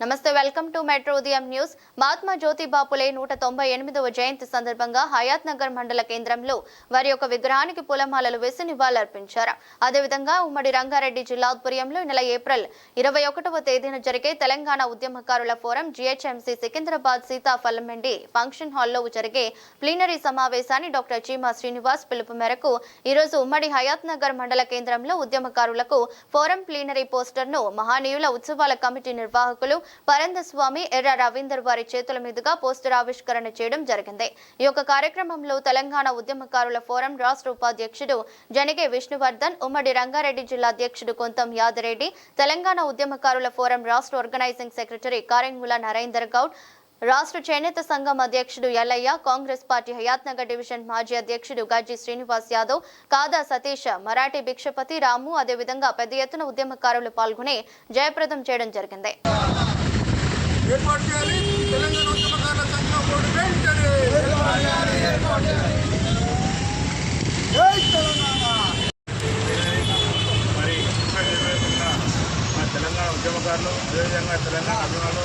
నమస్తే welcome to Metro ఉదయం news. Mahatma Jyotiba Phule నూట తొంభై ఎనిమిదవ జయంతి సందర్భంగా హయాత్ నగర్ మండల కేంద్రంలో వారి యొక్క విగ్రహానికి పూలమాలలు వేసి నివాళులర్పించారు. అదేవిధంగా ఉమ్మడి రంగారెడ్డి జిల్లా ఆధ్వర్యంలో నెల ఏప్రిల్ ఇరవై ఒకటవ తేదీన జరిగే తెలంగాణ ఉద్యమకారుల forum GHMC Secunderabad Sitaphalmandi function హాల్లో జరిగే ప్లీనరీ సమావేశాన్ని డాక్టర్ చీమా శ్రీనివాస్ పిలుపు మేరకు ఈరోజు ఉమ్మడి హయాత్ నగర్ మండల కేంద్రంలో ఉద్యమకారులకు ఫోరం ప్లీనరీ పోస్టర్ను మహానీయుల ఉత్సవాల కమిటీ నిర్వాహకులు పరందస్వామి ఎర్ర రవీందర్ వారి చేతుల మీదుగా పోస్టర్ ఆవిష్కరణ చేయడం జరిగింది. ఈ యొక్క కార్యక్రమంలో తెలంగాణ ఉద్యమకారుల ఫోరం రాష్ట్ర ఉపాధ్యక్షుడు జనగే విష్ణువర్ధన్ ఉమ్మడి రంగారెడ్డి జిల్లా అధ్యక్షుడు కొంతం యాదరెడ్డి తెలంగాణ ఉద్యమకారుల ఫోరం రాష్ట్ర ఆర్గనైజింగ్ సెక్రటరీ కారెంగుల నరేందర్ గౌడ్ రాష్ట్ర చేనేత సంఘం అధ్యక్షుడు Yellaiah Congress party Hayathnagar division మాజీ అధ్యక్షుడు గజ్జి శ్రీనివాస్ యాదవ్ కాదా సతీష్ మరాఠీ భిక్షపతి రాము అదేవిధంగా పెద్ద ఎత్తున ఉద్యమకారులు పాల్గొని జయప్రదం చేయడం జరిగింది. ఏర్పాటు చేయాలి. తెలంగాణ ఉద్యమకారుల సంఘం బోర్డు వెంటనే జై తెలంగాణ మరి తెలంగాణ ఉద్యమకారులు అదేవిధంగా తెలంగాణ అభిమానులు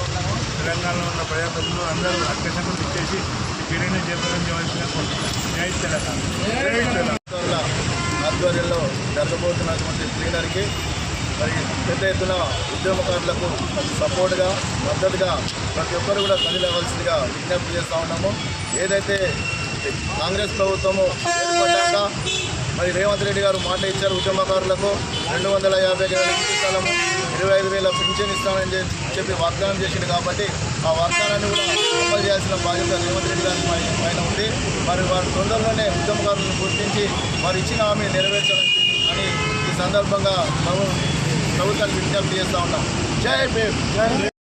తెలంగాణలో ఉన్న ప్రజాప్రతినిధులు అందరూ అత్యసంగా ఇచ్చేసి చేయవలసిన కోరుతున్నాను జై తెలంగాణ ఆధ్వర్యంలో జరగబోతున్నటువంటి ప్లీనర్కి మరి పెద్ద ఎత్తున ఉద్యమకారులకు సపోర్ట్గా మద్దతుగా ప్రతి ఒక్కరు కూడా కదిలేవలసిందిగా విజ్ఞప్తి చేస్తూ ఉన్నాము. ఏదైతే కాంగ్రెస్ ప్రభుత్వము ఏర్పడ్డాక మరి రేవంత్ రెడ్డి గారు మాట ఇచ్చారు ఉద్యమకారులకు రెండు వందల యాభై వేల ఇరవై ఐదు వేల పింఛన్ ఇస్తామని చెప్పి- చెప్పి వాగ్దానం చేసింది కాబట్టి ఆ వాగ్దానాన్ని కూడా అమలు చేయాల్సిన బాధ్యత రేవంత్ రెడ్డి గారి పై- పైన ఉంది. మరి వారు తొందరలోనే ఉద్యమకారులను గుర్తించి వారు ఇచ్చిన హామీ నెరవేర్చాలని అని ఈ సందర్భంగా ప్రభు ప్రభుత్వానికి విజ్ఞప్తి చేస్తూ ఉన్నాం. జై భీమ్.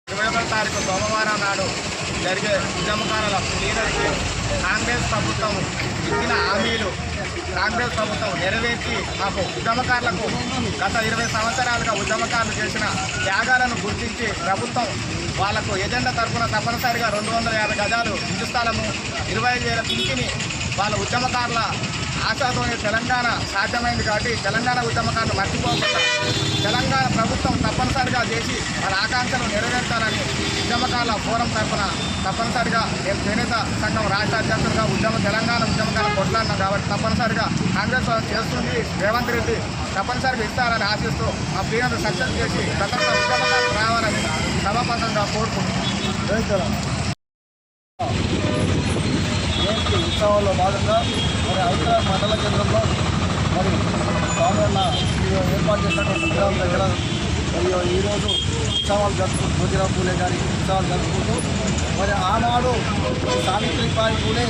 ఇరవై ఒకటి తారీఖు సోమవారం నాడు జరిగే ఉద్యమకారుల లీడర్కి కాంగ్రెస్ ప్రభుత్వం ఇచ్చిన హామీలు కాంగ్రెస్ ప్రభుత్వం నెరవేర్చి మాకు ఉద్యమకారులకు గత ఇరవై సంవత్సరాలుగా ఉద్యమకారులు చేసిన త్యాగాలను గుర్తించి ప్రభుత్వం వాళ్ళకు ఎజెండా తరఫున తప్పనిసరిగా రెండు వందల యాభై గజాలు ఇంటి స్థలము ఇరవై ఐదు వేల పింఛని వాళ్ళ ఉద్యమకారుల ఆశాతోనే తెలంగాణ సాధ్యమైంది కాబట్టి తెలంగాణ ఉద్యమకారులు మర్చిపోకుండా తెలంగాణ ప్రభుత్వం తప్పనిసరిగా చేసి వాళ్ళ ఆకాంక్షలు నెరవేర్చాలని ఉద్యమకాల ఫోరం తరఫున తప్పనిసరిగా నేను చేనేత సంఘం రాష్ట్ర అధ్యక్షుడిగా ఉద్యమ తెలంగాణ ఉద్యమకాల కొట్లాడినాం కాబట్టి తప్పనిసరిగా కాంగ్రెస్ చేస్తుంది. రేవంత్ రెడ్డి తప్పనిసరిగా ఇస్తారని ఆశిస్తూ ఆ ప్రియను సక్సెస్ చేసి ప్రతి ఉద్యమకాలు రావాలని సభాపంగా కోరుకుంటున్నాం. జై ఉత్సవాల్లో భాగంగా మరి హైదరాబాద్ మండల కేంద్రంలో మరి సాధారణ ఏర్పాటు చేసినటువంటి విగ్రహం దగ్గర మరియు ఈరోజు ఉత్సవాలు జరుపుకుంటూ జ్యోతిరావు పూలే గారి ఉత్సవాలు జరుపుకుంటూ మరి ఆనాడు సావిత్రిబాయి పూలే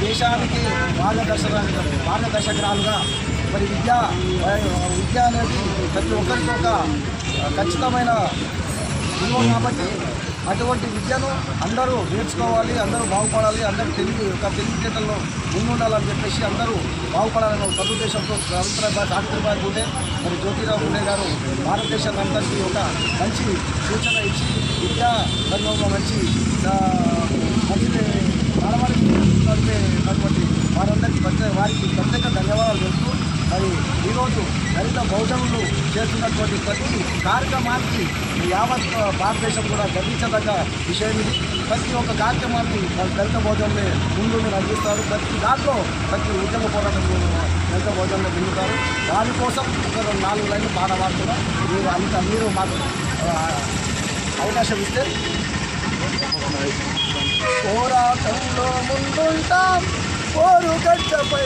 దేశానికి మార్గదర్శక మార్గదర్శకురాలుగా మరి విద్య విద్య అనేది ప్రతి ఒక్కరికి ఒక ఖచ్చితమైన విలువ కాబట్టి అటువంటి విద్యను అందరూ నేర్చుకోవాలి అందరూ బాగుపడాలి అందరూ తెలివి ఒక తెలివితేటల్లో ముందుండాలని చెప్పేసి అందరూ బాగుపడాలని ఒక సదుద్దేశంతో సావిత్రిబాయి సావిత్రిబాయి పూలే మరి జ్యోతిరావు పూలే గారు భారతదేశాన్ని అందరికీ ఒక మంచి సూచన ఇచ్చి విద్యా రంగంలో మంచి మంచి నడవడికి నడిపేటటువంటి వారందరికీ ప్రత్యేక వారికి ప్రత్యేక ధన్యవాదాలు చెప్తూ మరి ఈరోజు దళిత బహుజనులు చేస్తున్నటువంటి ప్రతి కార్యక్రమానికి యావత్ భారతదేశం కూడా గర్వించదగ్గ విషయం ఇది. ప్రతి ఒక్క కార్యక్రమాన్ని దళిత భోజనంలో ముందు నడిపిస్తారు. ప్రతి దాంట్లో ప్రతి ఉద్యమ పోరాటం దళిత భోజనంలో ముందుతారు దానికోసం ఒక నాలుగు లైన్లు పాట మీరు అంత మీరు మాకు అవకాశం ఇస్తే పోరాటంలో ముందుంటాం. పోరు గడ్డపై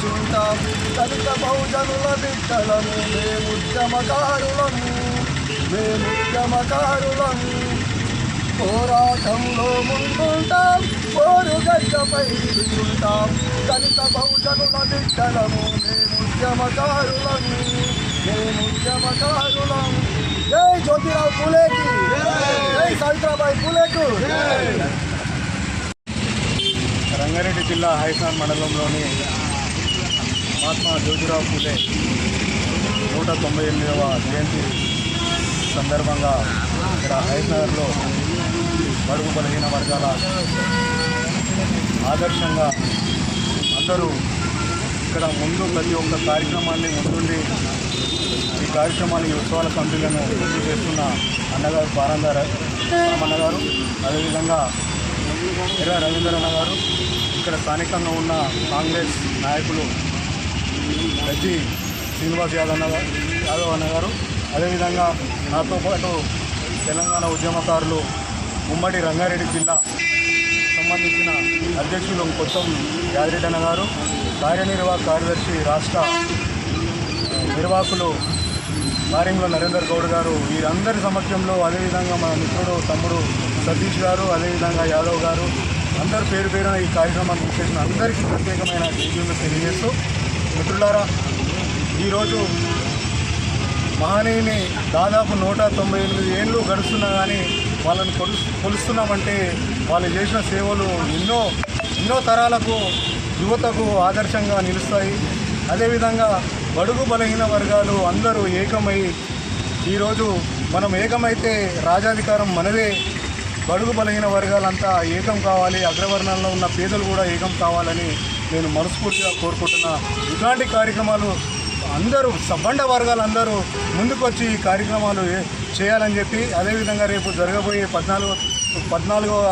నిలుచుంటాం దళిత బహుజనుల బిడ్డలము మేము ఉద్యమకారులము మేము ఉద్యమకారులము పోరాటంలో ముందుంటాం పోరు గడ్డపై నిలుచుంటాం. దళిత బహుజనుల బిడ్డలము మేము ఉద్యమకారులము మేము ఉద్యమకారులము జై జ్యోతిరావు పూలేకి జై సావిత్రాబాయి పూలేకు. రంగారెడ్డి జిల్లా హైసాన్ మండలంలోని మహాత్మా జ్యోతిరావు పూలే నూట తొంభై ఎనిమిదవ జయంతి సందర్భంగా ఇక్కడ హైదరాబాద్లో బడుగు బలహీన వర్గాల ఆదర్శంగా అందరూ ఇక్కడ ముందు ప్రతి ఒక్క కార్యక్రమాన్ని ముందుండి ఈ కార్యక్రమాన్ని ఉత్సవాల కమిటీలను పూర్తి చేస్తున్న అన్నగారు పారందార అన్నగారు అదేవిధంగా ఎర్ర రవీంద్రన్న గారు ఇక్కడ స్థానికంగా ఉన్న కాంగ్రెస్ నాయకులు గజ్జి శ్రీనివాస్ యాదవ్ అన్న యాదవ్ అన్న గారు. అదేవిధంగా నాతో పాటు తెలంగాణ ఉద్యమకారులు ఉమ్మడి రంగారెడ్డి జిల్లా సంబంధించిన అధ్యక్షులు కొత్తం యాదిరెడ్డి అన్న గారు కార్యనిర్వాహక కార్యదర్శి రాష్ట్ర నిర్వాహకులు నారింగుల నరేందర్ గౌడ్ గారు వీరందరి సమక్షంలో అదేవిధంగా మన మిత్రుడు తమ్ముడు సతీష్ గారు అదేవిధంగా యాదవ్ గారు అందరు పేరు పేరున ఈ కార్యక్రమాన్ని చేసిన అందరికీ ప్రత్యేకమైన జైలు తెలియజేస్తూ మిత్రులారా ఈరోజు మహనీయుని దాదాపు నూట తొంభై ఎనిమిది ఏళ్ళు గడుస్తున్నా కానీ వాళ్ళని కొలు కొలుస్తున్నామంటే వాళ్ళు చేసిన సేవలు ఎన్నో ఎన్నో తరాలకు యువతకు ఆదర్శంగా నిలుస్తాయి. అదేవిధంగా బడుగు బలహీన వర్గాలు అందరూ ఏకమై ఈరోజు మనం ఏకమైతే రాజాధికారం మనదే బడుగు బలహీన వర్గాలంతా ఏకం కావాలి అగ్రవర్ణంలో ఉన్న పేదలు కూడా ఏకం కావాలని నేను మనస్ఫూర్తిగా కోరుకుంటున్నా. ఇలాంటి కార్యక్రమాలు అందరూ సబ్బండ వర్గాలందరూ ముందుకొచ్చి ఈ కార్యక్రమాలు చేయాలని చెప్పి అదేవిధంగా రేపు జరగబోయే పద్నాలుగో పద్నాలుగవ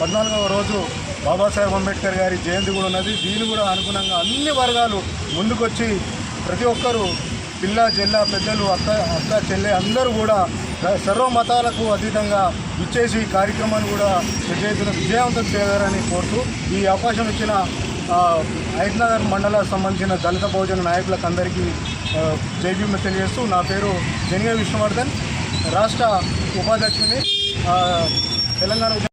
పద్నాలుగవ రోజు బాబాసాహెబ్ అంబేద్కర్ గారి జయంతి కూడా ఉన్నది. దీని కూడా అనుగుణంగా అన్ని వర్గాలు ముందుకొచ్చి ప్రతి ఒక్కరూ పిల్ల చెల్ల పెద్దలు అక్క అక్క చెల్లె అందరూ కూడా సర్వ మతాలకు అతీతంగా ఇచ్చేసి ఈ కార్యక్రమాన్ని కూడా పెద్ద ఎత్తున విజయవంతం చేయాలని కోరుతూ ఈ అవకాశం ఇచ్చిన హైదనగర్ మండలానికి సంబంధించిన దళిత బహుజన నాయకులకు అందరికీ ఆ, తెలియజేస్తూ నా పేరు జనిగ విష్ణువర్ధన్ రాష్ట్ర ఉపాధ్యక్షుని తెలంగాణ